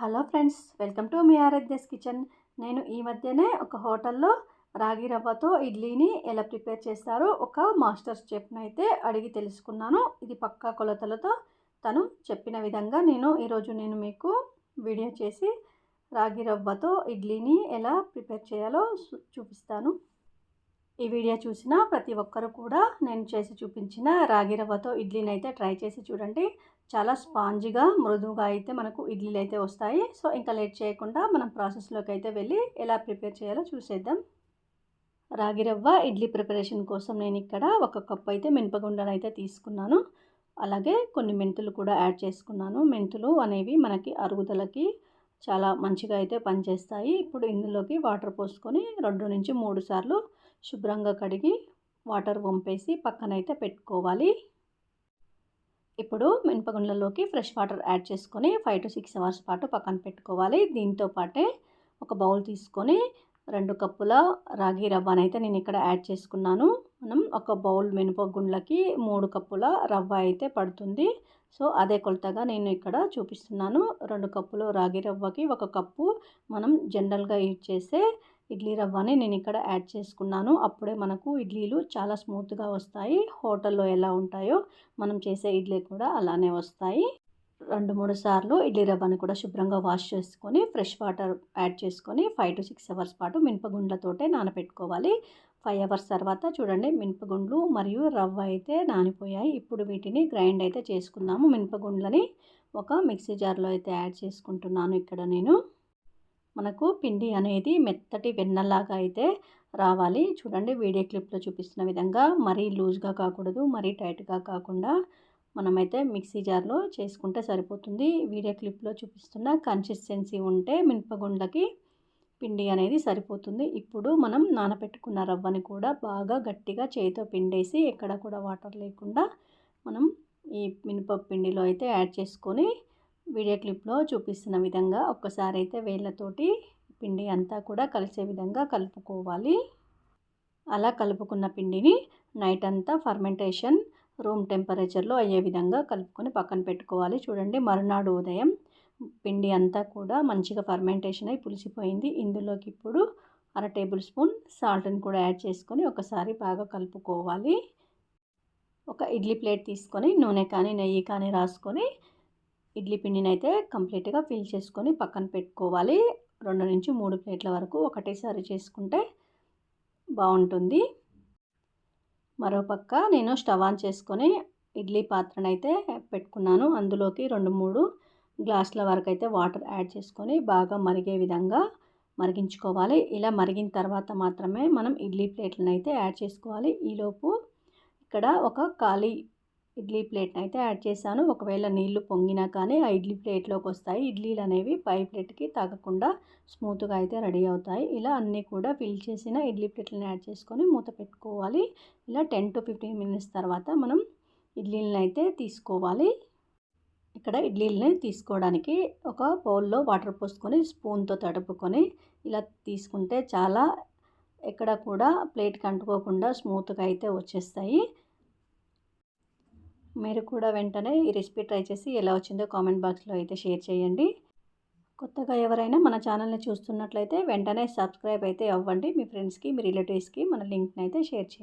Hello friends welcome to మీ Aaradhya's kitchen. నేను ఈ మధ్యనే ఒక హోటల్లో రాగి రవ్వతో ఇడ్లీని ఎలా ప్రిపేర్ చేస్తారో ఒక మాస్టర్ చెఫ్ని అయితే అడిగి తెలుసుకున్నాను. ఇది పక్కా కొలతలతో తను చెప్పిన విధంగా నేను ఈరోజు నేను మీకు వీడియో చేసి రాగి రవ్వతో ఇడ్లీని ఎలా ప్రిపేర్ చేయాలో చూపిస్తాను. ఈ వీడియో చూసిన ప్రతి ఒక్కరు కూడా నేను చేసి చూపించిన రాగి రవ్వతో ఇడ్లీని అయితే ట్రై చేసి చూడండి. చాలా స్పాంజిగా మృదువుగా అయితే మనకు ఇడ్లీలు అయితే వస్తాయి. సో ఇంకా లేట్ చేయకుండా మనం ప్రాసెస్లోకి అయితే వెళ్ళి ఎలా ప్రిపేర్ చేయాలో చూసేద్దాం. రాగి రవ్వ ఇడ్లీ ప్రిపరేషన్ కోసం నేను ఇక్కడ ఒక కప్పు అయితే మినపగుండను అయితే తీసుకున్నాను. అలాగే కొన్ని మెంతులు కూడా యాడ్ చేసుకున్నాను. మెంతులు అనేవి మనకి అరుగుదలకి చాలా మంచిగా అయితే పనిచేస్తాయి. ఇప్పుడు ఇందులోకి వాటర్ పోసుకొని రెండు నుంచి మూడు సార్లు శుభ్రంగా కడిగి వాటర్ వంపేసి పక్కనైతే పెట్టుకోవాలి. ఇప్పుడు మినపగుండ్లలోకి ఫ్రెష్ వాటర్ యాడ్ చేసుకొని ఫైవ్ టు సిక్స్ అవర్స్ పాటు పక్కన పెట్టుకోవాలి. దీంతో పాటే ఒక బౌల్ తీసుకొని రెండు కప్పుల రాగి రవ్వను అయితే నేను ఇక్కడ యాడ్ చేసుకున్నాను. మనం ఒక బౌల్ మినపగుండ్లకి మూడు కప్పుల రవ్వ అయితే పడుతుంది. సో అదే కొలతగా నేను ఇక్కడ చూపిస్తున్నాను. రెండు కప్పులు రాగి రవ్వకి ఒక కప్పు మనం జనరల్గా యూజ్ చేసే ఇడ్లీ రవ్వని నేను ఇక్కడ యాడ్ చేసుకున్నాను. అప్పుడే మనకు ఇడ్లీలు చాలా స్మూత్గా వస్తాయి. హోటల్లో ఎలా ఉంటాయో మనం చేసే ఇడ్లీ కూడా అలానే వస్తాయి. రెండు మూడు సార్లు ఇడ్లీ రవ్వని కూడా శుభ్రంగా వాష్ చేసుకొని ఫ్రెష్ వాటర్ యాడ్ చేసుకొని ఫైవ్ టు సిక్స్ అవర్స్ పాటు మినపగుండ్లతోటే నానబెట్టుకోవాలి ఫైవ్ అవర్స్ తర్వాత చూడండి మినపగుండ్లు మరియు రవ్వ అయితే నానిపోయాయి. ఇప్పుడు వీటిని గ్రైండ్ అయితే చేసుకుందాము. మినపగుండ్లని ఒక మిక్సీ జార్లో అయితే యాడ్ చేసుకుంటున్నాను ఇక్కడ నేను. మనకు పిండి అనేది మెత్తటి వెన్నలాగా అయితే రావాలి. చూడండి వీడియో క్లిప్లో చూపిస్తున్న విధంగా మరీ లూజ్గా కాకూడదు మరీ టైట్గా కాకుండా మనమైతే మిక్సీ జార్లో చేసుకుంటే సరిపోతుంది. వీడియో క్లిప్లో చూపిస్తున్న కన్సిస్టెన్సీ ఉంటే మినపగుండ్లకి పిండి అనేది సరిపోతుంది. ఇప్పుడు మనం నానబెట్టుకున్న రవ్వని కూడా బాగా గట్టిగా చేతితో పిండేసి ఎక్కడ కూడా వాటర్ లేకుండా మనం ఈ మినప పిండిలో అయితే యాడ్ చేసుకొని వీడియో క్లిప్లో చూపిస్తున్న విధంగా ఒక్కసారి అయితే వేళ్ళతోటి పిండి అంతా కూడా కలిసే విధంగా కలుపుకోవాలి. అలా కలుపుకున్న పిండిని నైట్ అంతా ఫర్మెంటేషన్ రూమ్ టెంపరేచర్లో అయ్యే విధంగా కలుపుకొని పక్కన పెట్టుకోవాలి. చూడండి మరునాడు ఉదయం పిండి అంతా కూడా మంచిగా ఫర్మెంటేషన్ అయి పులిసిపోయింది. ఇందులోకి ఇప్పుడు అర టేబుల్ స్పూన్ సాల్ట్ని కూడా యాడ్ చేసుకొని ఒకసారి బాగా కలుపుకోవాలి. ఒక ఇడ్లీ ప్లేట్ తీసుకొని నూనె కానీ నెయ్యి కానీ రాసుకొని ఇడ్లీ పిండిని అయితే కంప్లీట్గా ఫిల్ చేసుకొని పక్కన పెట్టుకోవాలి. రెండు నుంచి మూడు ప్లేట్ల వరకు ఒకటేసారి చేసుకుంటే బాగుంటుంది. మరోపక్క నేను స్టవ్ ఆన్ చేసుకొని ఇడ్లీ పాత్రను అయితే పెట్టుకున్నాను. అందులోకి రెండు మూడు గ్లాసుల వరకు అయితే వాటర్ యాడ్ చేసుకొని బాగా మరిగే విధంగా మరిగించుకోవాలి. ఇలా మరిగిన తర్వాత మాత్రమే మనం ఇడ్లీ ప్లేట్లను అయితే యాడ్ చేసుకోవాలి. ఈలోపు ఇక్కడ ఒక ఖాళీ ఇడ్లీ ప్లేట్ని అయితే యాడ్ చేశాను. ఒకవేళ నీళ్ళు పొంగినా కానీ ఆ ఇడ్లీ ప్లేట్లోకి వస్తాయి. ఇడ్లీలు అనేవి పై ప్లేట్కి తాగకుండా స్మూత్గా అయితే రెడీ అవుతాయి. ఇలా అన్నీ కూడా ఫిల్ చేసిన ఇడ్లీ ప్లేట్లను యాడ్ చేసుకొని మూత పెట్టుకోవాలి. ఇలా టెన్ టు ఫిఫ్టీన్ మినిట్స్ తర్వాత మనం ఇడ్లీలను అయితే తీసుకోవాలి. ఇక్కడ ఇడ్లీలని తీసుకోవడానికి ఒక బౌల్లో వాటర్ పోసుకొని స్పూన్తో తడుపుకొని ఇలా తీసుకుంటే చాలా ఎక్కడ కూడా ప్లేట్కి అంటుకోకుండా స్మూత్గా అయితే వచ్చేస్తాయి. మీరు కూడా వెంటనే ఈ రెసిపీ ట్రై చేసి ఎలా వచ్చిందో కామెంట్ బాక్స్లో అయితే షేర్ చేయండి. కొత్తగా ఎవరైనా మన ఛానల్ని చూస్తున్నట్లయితే వెంటనే సబ్స్క్రైబ్ అయితే అవ్వండి. మీ ఫ్రెండ్స్కి మీ రిలేటివ్స్కి మన లింక్ని అయితే షేర్ చేయండి.